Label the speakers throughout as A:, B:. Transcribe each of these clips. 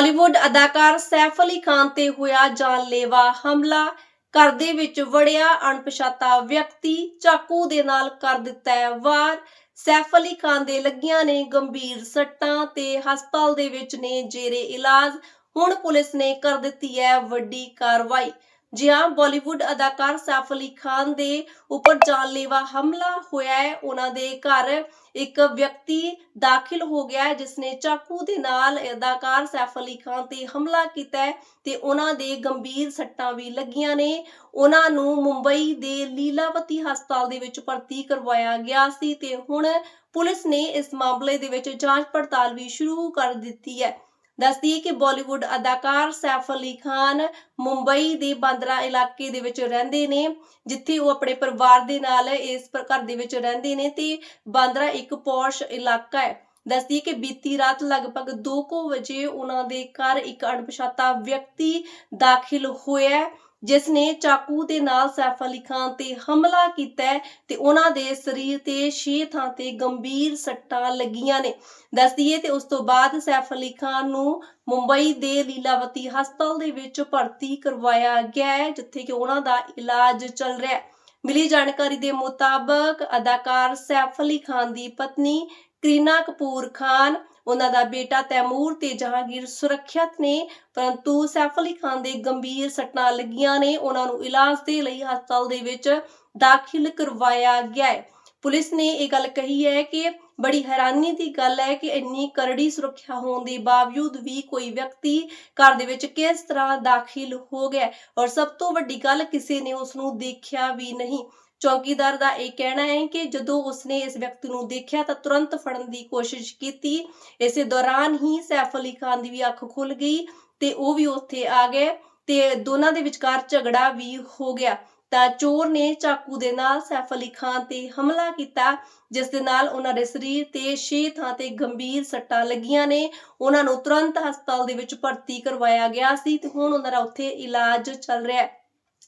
A: ਬਾਲੀਵੁੱਡ ਅਦਾਕਾਰ ਸੈਫ ਅਲੀ ਖਾਨ ਤੇ ਹੋਇਆ ਜਾਨਲੇਵਾ ਹਮਲਾ, ਘਰ ਦੇ ਵਿੱਚ ਵੜਿਆ ਅਣਪਛਾਤਾ ਵਿਅਕਤੀ, ਚਾਕੂ ਦੇ ਨਾਲ ਕਰ ਦਿੱਤਾ ਹੈ ਵਾਰ। ਸੈਫ ਅਲੀ ਖਾਨ ਦੇ ਲੱਗੀਆਂ ਨੇ ਗੰਭੀਰ ਸੱਟਾਂ ਤੇ ਹਸਪਤਾਲ ਦੇ ਵਿੱਚ ਨੇ ਜੇਰੇ ਇਲਾਜ। ਹੁਣ ਪੁਲਿਸ ਨੇ ਕਰ ਦਿੱਤੀ ਹੈ ਵੱਡੀ ਕਾਰਵਾਈ। ਜੀ ਹਾਂ ਬਾਲੀਵੁੱਡ ਅਦਾਕਾਰ ਸੈਫ ਅਲੀ ਖਾਨ ਦੇ ਉੱਪਰ ਜਾਨਲੇਵਾ ਹਮਲਾ ਹੋਇਆ ਹੈ। ਉਹਨਾਂ ਦੇ ਘਰ ਇੱਕ ਵਿਅਕਤੀ ਦਾਖਲ ਹੋ ਗਿਆ ਹੈ, ਜਿਸ ਨੇ ਚਾਕੂ ਦੇ ਨਾਲ ਅਦਾਕਾਰ ਸੈਫ ਅਲੀ ਖਾਨ ਤੇ ਹਮਲਾ ਕੀਤਾ ਹੈ ਤੇ ਉਹਨਾਂ ਦੇ ਗੰਭੀਰ ਸੱਟਾਂ ਵੀ ਲੱਗੀਆਂ ਨੇ। ਉਹਨਾਂ ਨੂੰ ਮੁੰਬਈ ਦੇ ਲੀਲਾਵਤੀ ਹਸਪਤਾਲ ਦੇ ਵਿੱਚ ਭਰਤੀ ਕਰਵਾਇਆ ਗਿਆ ਸੀ ਤੇ ਹੁਣ ਪੁਲਿਸ ਨੇ ਇਸ ਮਾਮਲੇ ਦੇ ਵਿੱਚ ਜਾਂਚ ਪੜਤਾਲ ਵੀ ਸ਼ੁਰੂ ਕਰ ਦਿੱਤੀ ਹੈ। ਦੱਸਦੀ ਹੈ ਕਿ ਬਾਲੀਵੁੱਡ ਅਦਾਕਾਰ ਸੈਫ ਅਲੀ ਖਾਨ ਮੁੰਬਈ ਦੇ ਬਾਂਦਰਾ ਇਲਾਕੇ ਦੇ ਵਿੱਚ ਰਹਿੰਦੇ ਨੇ, ਜਿੱਥੇ ਉਹ ਆਪਣੇ ਪਰਿਵਾਰ ਦੇ ਨਾਲ ਇਸ ਘਰ ਦੇ ਵਿੱਚ ਰਹਿੰਦੇ ਨੇ ਤੇ ਬਾਂਦਰਾ ਇੱਕ ਪੌਸ਼ ਇਲਾਕਾ ਹੈ। ਦੱਸਦੀ ਹੈ ਕਿ ਬੀਤੀ ਰਾਤ ਲਗਭਗ 2:00 ਵਜੇ ਉਹਨਾਂ ਦੇ ਘਰ ਇੱਕ ਅਣਪਛਾਤਾ ਵਿਅਕਤੀ ਦਾਖਲ ਹੋਇਆ ਜਿਸ ਨੇ ਚਾਕੂ ਦੇ ਨਾਲ ਸੈਫ ਅਲੀ ਖਾਨ ਤੇ ਹਮਲਾ ਕੀਤਾ ਤੇ ਉਹਨਾਂ ਦੇ ਸਰੀਰ ਤੇ ਛੇ ਥਾਂ ਤੇ ਗੰਭੀਰ ਸੱਟਾਂ ਲੱਗੀਆਂ ਨੇ। ਦੱਸਦੀ ਹੈ ਤੇ ਉਸ ਤੋਂ ਬਾਅਦ ਸੈਫ ਅਲੀ ਖਾਨ ਨੂੰ ਮੁੰਬਈ ਦੇ ਲੀਲਾਵਤੀ ਹਸਪਤਾਲ ਦੇ ਵਿੱਚ ਭਰਤੀ ਕਰਵਾਇਆ ਗਿਆ ਹੈ, ਜਿੱਥੇ ਕਿ ਉਹਨਾਂ ਦਾ ਇਲਾਜ ਚੱਲ ਰਿਹਾ ਹੈ। ਮਿਲੀ ਜਾਣਕਾਰੀ ਦੇ ਮੁਤਾਬਕ ਅਦਾਕਾਰ ਸੈਫ ਅਲੀ ਖਾਨ ਦੀ ਪਤਨੀ ਕਰੀਨਾ ਕਪੂਰ ਖਾਨ ਉਹਨਾਂ ਦਾ ਬੇਟਾ ਤੈਮੂਰ ਤੇ ਜਹਾਂਗੀਰ ਸੁਰੱਖਿਅਤ ਨੇ, ਪਰੰਤੂ ਸੈਫ ਅਲੀ ਖਾਨ ਦੇ ਗੰਭੀਰ ਸੱਟਾਂ ਲੱਗੀਆਂ ਨੇ, ਉਹਨਾਂ ਨੂੰ ਇਲਾਜ ਦੇ ਲਈ ਹਸਪਤਾਲ ਦੇ ਵਿੱਚ ਦਾਖਲ ਕਰਵਾਇਆ ਗਿਆ ਹੈ। ਪੁਲਿਸ ਨੇ ਇਹ ਗੱਲ ਕਹੀ ਹੈ ਕਿ ਬੜੀ ਹੈਰਾਨੀ ਦੀ ਗੱਲ ਹੈ ਕਿ ਇੰਨੀ ਕਰੜੀ ਸੁਰੱਖਿਆ ਹੋਣ ਦੇ ਬਾਵਜੂਦ ਵੀ ਕੋਈ ਵਿਅਕਤੀ ਘਰ ਦੇ ਵਿੱਚ ਕਿਸ ਤਰ੍ਹਾਂ ਦਾਖਲ ਹੋ ਗਿਆ ਔਰ ਸਭ ਤੋਂ ਵੱਡੀ ਗੱਲ ਕਿਸੇ ਨੇ ਉਸ ਨੂੰ ਦੇਖਿਆ ਵੀ ਨਹੀਂ। ਚੌਕੀਦਾਰ ਦਾ ਇਹ ਕਹਿਣਾ ਹੈ ਕਿ ਜਦੋਂ ਉਸਨੇ ਇਸ ਵਿਅਕਤੀ ਨੂੰ ਦੇਖਿਆ ਤਾਂ ਤੁਰੰਤ ਫੜਨ ਦੀ ਕੋਸ਼ਿਸ਼ ਕੀਤੀ। ਇਸੇ ਦੌਰਾਨ ਹੀ ਸੈਫ ਅਲੀ ਖਾਨ ਦੀ ਵੀ ਅੱਖ ਖੁੱਲ ਗਈ ਤੇ ਉਹ ਵੀ ਉੱਥੇ ਆ ਗਏ ਤੇ ਦੋਨਾਂ ਦੇ ਵਿਚਕਾਰ ਝਗੜਾ ਵੀ ਹੋ ਗਿਆ। ਤਾਂ ਚੋਰ ਨੇ ਚਾਕੂ ਦੇ ਨਾਲ ਸੈਫ ਅਲੀ ਖਾਨ ਤੇ ਹਮਲਾ ਕੀਤਾ, ਜਿਸ ਦੇ ਨਾਲ ਉਹਨਾਂ ਦੇ ਸਰੀਰ ਤੇ ਛੇ ਥਾਂ ਤੇ ਗੰਭੀਰ ਸੱਟਾਂ ਲੱਗੀਆਂ ਨੇ। ਉਹਨਾਂ ਨੂੰ ਤੁਰੰਤ ਹਸਪਤਾਲ ਦੇ ਵਿੱਚ ਭਰਤੀ ਕਰਵਾਇਆ ਗਿਆ ਸੀ ਤੇ ਹੁਣ ਉਹਨਾਂ ਦਾ ਉੱਥੇ ਇਲਾਜ ਚੱਲ ਰਿਹਾ ਹੈ।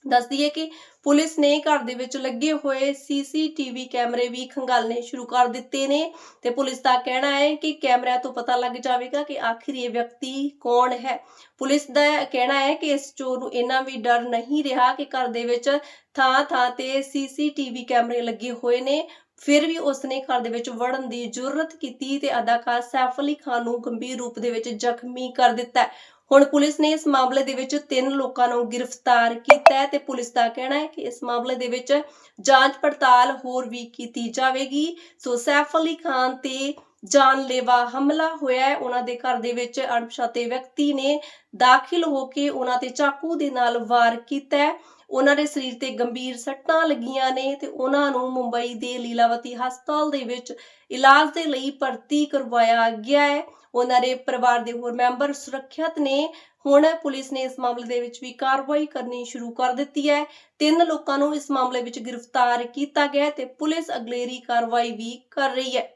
A: ਦੱਸਦੀ ਹੈ ਕਿ ਪੁਲਿਸ ਨੇ ਘਰ ਦੇ ਵਿੱਚ ਲੱਗੇ ਹੋਏ ਸੀਸੀਟੀਵੀ ਕੈਮਰੇ ਵੀ ਖੰਗਾਲਣੇ ਸ਼ੁਰੂ ਕਰ ਦਿੱਤੇ ਨੇ ਤੇ ਪੁਲਿਸ ਦਾ ਕਹਿਣਾ ਹੈ ਕਿ ਕੈਮਰਿਆਂ ਤੋਂ ਪਤਾ ਲੱਗ ਜਾਵੇਗਾ ਕਿ ਆਖਿਰ ਇਹ ਵਿਅਕਤੀ ਕੌਣ ਹੈ। ਪੁਲਿਸ ਦਾ ਕਹਿਣਾ ਹੈ ਕਿ ਇਸ ਚੋਰ ਨੂੰ ਇੰਨਾ ਵੀ ਡਰ ਨਹੀਂ ਰਿਹਾ ਕਿ ਘਰ ਦੇ ਵਿੱਚ ਥਾਂ ਥਾਂ ਤੇ ਸੀਸੀਟੀਵੀ ਕੈਮਰੇ ਲੱਗੇ ਹੋਏ ਨੇ। ਫਿਰ ਵੀ ਉਸਨੇ ਘਰ ਦੇ ਵਿੱਚ ਵੜਨ ਦੀ ਜੁਰਰਤ ਕੀਤੀ ਤੇ ਅਦਾਕਾਰ ਸੈਫ ਅਲੀ ਖਾਨ ਨੂੰ ਗੰਭੀਰ ਰੂਪ ਦੇ ਵਿੱਚ ਜ਼ਖਮੀ ਕਰ ਦਿੱਤਾ ਹੁਣ ਪੁਲਿਸ ਨੇ ਇਸ ਮਾਮਲੇ ਦੇ ਵਿੱਚ ਤਿੰਨ ਲੋਕਾਂ ਨੂੰ ਗ੍ਰਿਫਤਾਰ ਕੀਤਾ ਹੈ ਤੇ ਪੁਲਿਸ ਦਾ ਕਹਿਣਾ ਹੈ ਕਿ ਇਸ ਮਾਮਲੇ ਦੇ ਵਿੱਚ ਜਾਂਚ ਪੜਤਾਲ ਹੋਰ ਵੀ ਕੀਤੀ ਜਾਵੇਗੀ। ਸੋ ਸੈਫ ਅਲੀ ਖਾਨ ਤੇ ਜਾਨਲੇਵਾ ਹਮਲਾ ਹੋਇਆ ਹੈ। ਉਹਨਾਂ ਦੇ ਘਰ ਦੇ ਵਿੱਚ ਅਣਪਛਾਤੇ ਵਿਅਕਤੀ ਨੇ ਦਾਖਲ ਹੋ ਕੇ ਉਹਨਾਂ ਤੇ ਚਾਕੂ ਦੇ ਨਾਲ ਵਾਰ ਕੀਤਾ ਉਹਨਾਂ ਦੇ ਸਰੀਰ ਤੇ ਗੰਭੀਰ ਸੱਟਾਂ ਲੱਗੀਆਂ ਨੇ ਤੇ ਉਹਨਾਂ ਨੂੰ ਮੁੰਬਈ ਦੇ ਲੀਲਾਵਤੀ ਹਸਪਤਾਲ ਦੇ ਵਿੱਚ ਇਲਾਜ ਦੇ ਲਈ ਭਰਤੀ ਕਰਵਾਇਆ ਗਿਆ ਹੈ। ਉਹਨਾਂ ਦੇ ਪਰਿਵਾਰ ਦੇ ਹੋਰ ਮੈਂਬਰ ਸੁਰੱਖਿਅਤ ਨੇ। ਹੁਣ ਪੁਲਿਸ ਨੇ ਇਸ ਮਾਮਲੇ ਦੇ ਵਿੱਚ ਵੀ ਕਾਰਵਾਈ ਕਰਨੀ ਸ਼ੁਰੂ ਕਰ ਦਿੱਤੀ ਹੈ। ਤਿੰਨ ਲੋਕਾਂ ਨੂੰ ਇਸ ਮਾਮਲੇ ਵਿੱਚ ਗ੍ਰਿਫਤਾਰ ਕੀਤਾ ਗਿਆ ਤੇ ਪੁਲਿਸ ਅਗਲੇਰੀ ਕਾਰਵਾਈ ਵੀ ਕਰ ਰਹੀ ਹੈ।